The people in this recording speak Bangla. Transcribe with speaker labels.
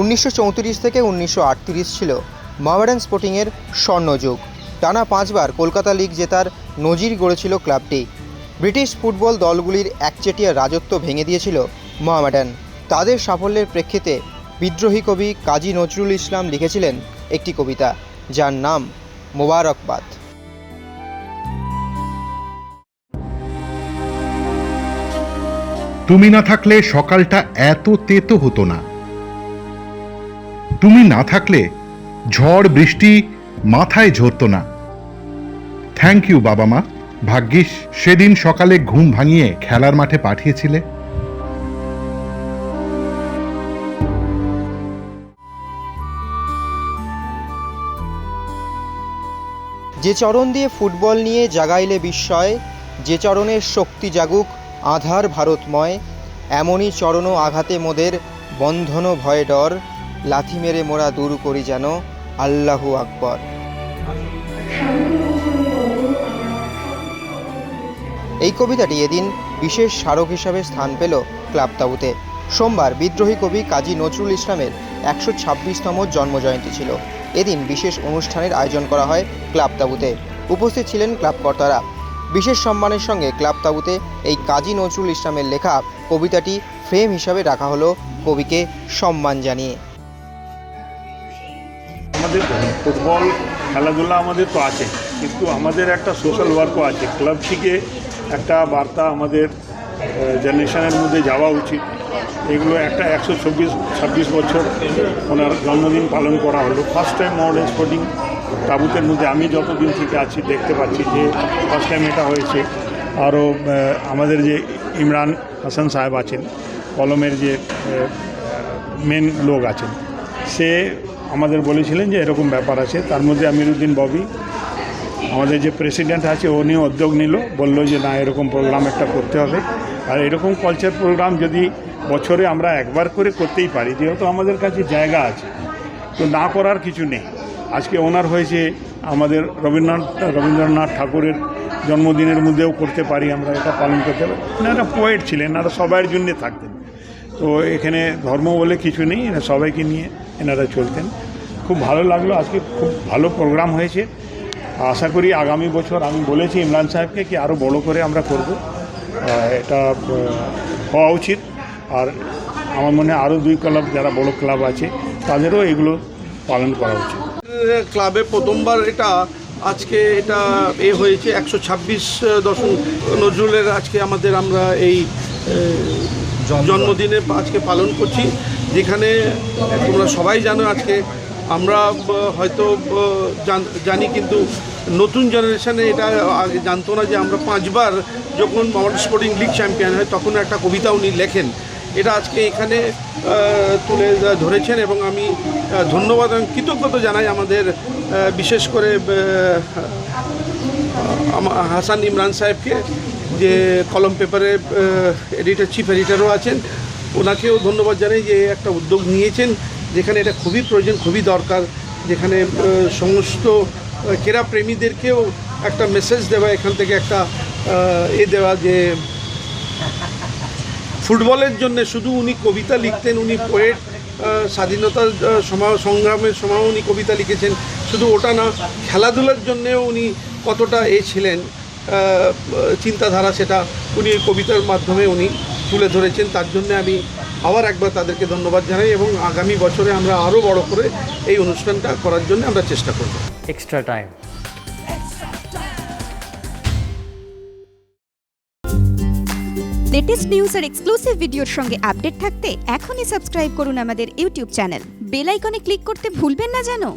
Speaker 1: উনিশশো চৌত্রিশ থেকে উনিশশো আটত্রিশ ছিল মোহামেডান স্পোর্টিংয়ের স্বর্ণযুগ। টানা পাঁচবার কলকাতা লিগ জেতার নজির গড়েছিল ক্লাবটি। ব্রিটিশ ফুটবল দলগুলির একচেটিয়া রাজত্ব ভেঙে দিয়েছিল মোহামেডান তাদের সাফল্যের প্রেক্ষিতে বিদ্রোহী কবি কাজী নজরুল ইসলাম লিখেছিলেন একটি কবিতা, যার নাম মোবারকবাদ।
Speaker 2: তুমি না থাকলে সকালটা এত তেতো হতো না। তুমি না থাকলে ঝড় বৃষ্টি মাথায় ঝরতো না। থ্যাংক ইউ বাবা মা। ভাগ্যিস, সেদিন সকালে ঘুম ভাঙিয়ে খেলার মাঠে পাঠিয়েছিলে।
Speaker 1: যে চরণ দিয়ে ফুটবল নিয়ে জাগাইলে বিস্ময়, যে চরণের শক্তি জাগুক আধার ভারতময়, এমনই চরণ আঘাতে মোদের বন্ধন ভয়ে ডর। লাথি মেরে মোরা দূর করি যেন আল্লাহু আকবর। এই কবিতাটি এদিন বিশেষ স্মারক হিসাবে স্থান পেল ক্লাব তাবুতে সোমবার বিদ্রোহী কবি কাজী নজরুল ইসলামের একশো ছাব্বিশতম জন্মজয়ন্তী ছিল। এদিন বিশেষ অনুষ্ঠানের আয়োজন করা হয় ক্লাব তাবুতে উপস্থিত ছিলেন ক্লাব কর্তারা বিশেষ সম্মানের সঙ্গে ক্লাব তাবুতে এই কাজী নজরুল ইসলামের লেখা কবিতাটি ফ্রেম হিসাবে রাখা হলো কবিকে সম্মান জানিয়ে।
Speaker 3: আমাদের ফুটবল খেলাধুলা আমাদের তো আছে, কিন্তু আমাদের একটা সোশ্যাল ওয়ার্কও আছে। ক্লাব থেকে একটা বার্তা আমাদের জেনারেশনের মধ্যে যাওয়া উচিত। এগুলো একটা একশো চব্বিশ, ছাব্বিশ বছর ওনার জন্মদিন পালন করা হলো। ফার্স্ট টাইম মডার্ন স্পোর্টিং তাবুতের মধ্যে আমি যতদিন থেকে আছি, দেখতে পাচ্ছি যে ফার্স্ট টাইম এটা হয়েছে। আরও আমাদের যে ইমরান হাসান সাহেব আছেন, কলমের যে মেন লোক আছেন, সে আমাদের বলেছিলেন যে এরকম ব্যাপার আছে। তার মধ্যে আমিরুদ্দিন ববি, আমাদের যে প্রেসিডেন্ট আছে, উনিও উদ্যোগ নিল। বলল যে, না, এরকম প্রোগ্রাম একটা করতে হবে। আর এরকম কালচার প্রোগ্রাম যদি বছরে আমরা একবার করে করতেই পারি, যেহেতু আমাদের কাছে জায়গা আছে, তো না করার কিছু নেই। আজকে ওনার হয়েছে আমাদের রবীন্দ্রনাথ রবীন্দ্রনাথ ঠাকুরের জন্মদিনের মধ্যেও করতে পারি আমরা, এটা পালন করতে পারি এনারা পোয়েট ছিলেন এনারা সবার জন্যে থাকতেন। তো এখানে ধর্ম বলে কিছু নেই সবাইকে নিয়ে এনারা চলতেন। খুব ভালো লাগল। আজকে খুব ভালো প্রোগ্রাম হয়েছে। আশা করি আগামী বছর আমি বলেছি ইমরান সাহেবকে কি আরও বড় করে আমরা করব। এটা হওয়া উচিত। আর আমার মনে হয় আরও দুই ক্লাব যারা বড় ক্লাব আছে তাদেরও এগুলো পালন করা উচিত।
Speaker 4: ক্লাবে প্রথমবার এটা আজকে এটা এ হয়েছে একশো ছাব্বিশ দশম নজরুলের আজকে আমাদের আমরা এই জন্মদিনে আজকে পালন করছি। যেখানে তোমরা সবাই জানো আজকে, আমরা হয়তো জান- কিন্তু নতুন জেনারেশনে এটা আগে জানতো না যে আমরা পাঁচবার যখন মডার্ন স্পোর্টিং লিগ চ্যাম্পিয়ন হয়, তখন একটা কবিতা উনি লেখেন। এটা আজকে এখানে তুলে ধরেছেন এবং আমি ধন্যবাদ এবং কৃতজ্ঞতা জানাই আমাদের বিশেষ করে হাসান ইমরান সাহেবকে, যে কলম পেপারে এডিটর, চিফ এডিটরও আছেন। ওনাকেও ধন্যবাদ জানাই যে একটা উদ্যোগ নিয়েছেন যেখানে এটা খুবই প্রয়োজন খুবই দরকার যেখানে সমস্ত ক্রীড়া প্রেমীদেরকেও একটা মেসেজ দেওয়া এখান থেকে একটা এ দেওয়া যে ফুটবলের জন্য শুধু উনি কবিতা লিখতেন উনি পোয়েট স্বাধীনতার আহ, সমা- সংগ্রামের সময় উনি কবিতা লিখেছেন। শুধু ওটা না খেলাধুলার জন্যেও উনি কতটা এ ছিলেন চিন্তাধারা সেটা উনি কবিতার মাধ্যমে উনি তুলে ধরেছেন তার জন্য আমি আবার একবার তাদেরকে ধন্যবাদ জানাই এবং আগামী বছরে আমরা আরও বড় করে এই অনুষ্ঠানটা করার জন্য আমরা চেষ্টা করব।
Speaker 5: এক্সট্রা টাইম
Speaker 6: লেটেস্ট নিউজ আর এক্সক্লুসিভ ভিডিওর সঙ্গে আপডেট থাকতে এখনই সাবস্ক্রাইব করুন আমাদের ইউটিউব চ্যানেল বেল আইকনে ক্লিক করতে ভুলবেন না জানো?